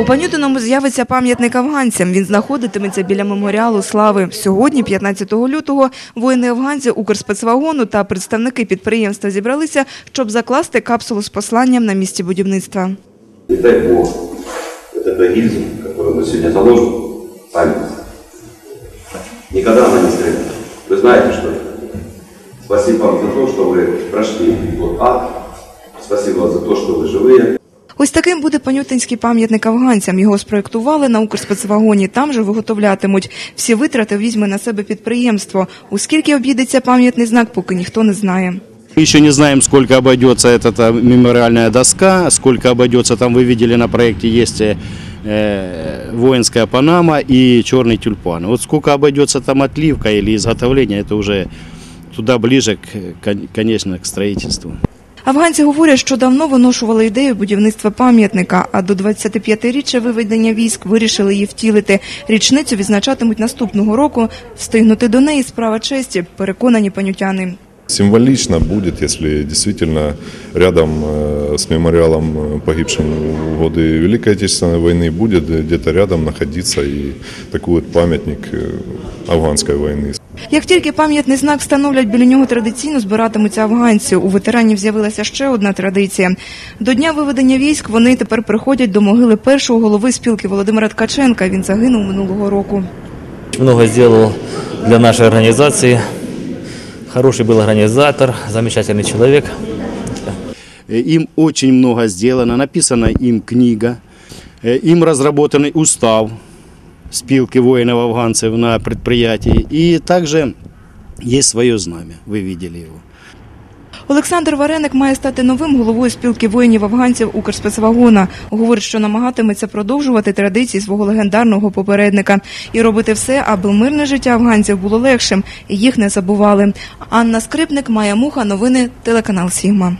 У Панютиному з'явиться пам'ятник афганцям. Він знаходитиметься біля меморіалу слави. Сьогодні, 15 лютого, воїни афганці Укрспецвагону та представники підприємства зібралися, щоб закласти капсулу з посланням на місці будівництва. Не дай Бог, вот эта гильза, которую мы сегодня заложим, память, никогда она не стрельнет. Вы знаете, что это. Спасибо вам за то, что вы прошли тот ад. Спасибо за то, что вы живые. Ось таким буде панютинський пам'ятник афганцям. Його спроєктували на Укрспецвагоні. Там же виготовлятимуть. Всі витрати візьме на себе підприємство. У скільки обійдеться пам'ятний знак, поки ніхто не знає. Мы еще не знаем, сколько обойдется эта та мемориальная доска, сколько обойдется, там вы видели на проекте есть э, воинская панама и черный тюльпан. Вот сколько обойдется там отливка или изготовление, это уже туда ближе, к, кон- конечно, к строительству. Афганці говорять, що давно виношували ідею будівництва пам'ятника, а до 25-річчя виведення військ вирішили її втілити. Річницю відзначатимуть наступного року. Встигнути до неї справа честі, переконані панютяни. Символично будет, если действительно рядом э, с мемориалом э, погибшим в годы Великой Отечественной войны будет где-то рядом находиться и такой вот памятник э, афганской войны. Як тільки пам'ятний знак встановлять біля нього традиційно збиратимуться афганці. У ветеранів з'явилася ще одна традиція. До дня виведення військ вони тепер приходять до могили першого голови спілки Володимира Ткаченка. Він загинув минулого року. Много сделал для нашей организации. Хороший был организатор, замечательный человек. Э, Им очень много сделано, написана им книга, э, им разработанный устав спилки воинов-афганцев на предприятии. И также есть свое знамя, вы видели его. Олександр Вареник має стати новим головою спілки воїнів афганців Укрспецвагона. Говорить, що намагатиметься продовжувати традиції свого легендарного попередника і робити все, аби мирне життя афганців було легшим і їх не забували. Анна Скрипник, Майя Муха, новини телеканал Сігма.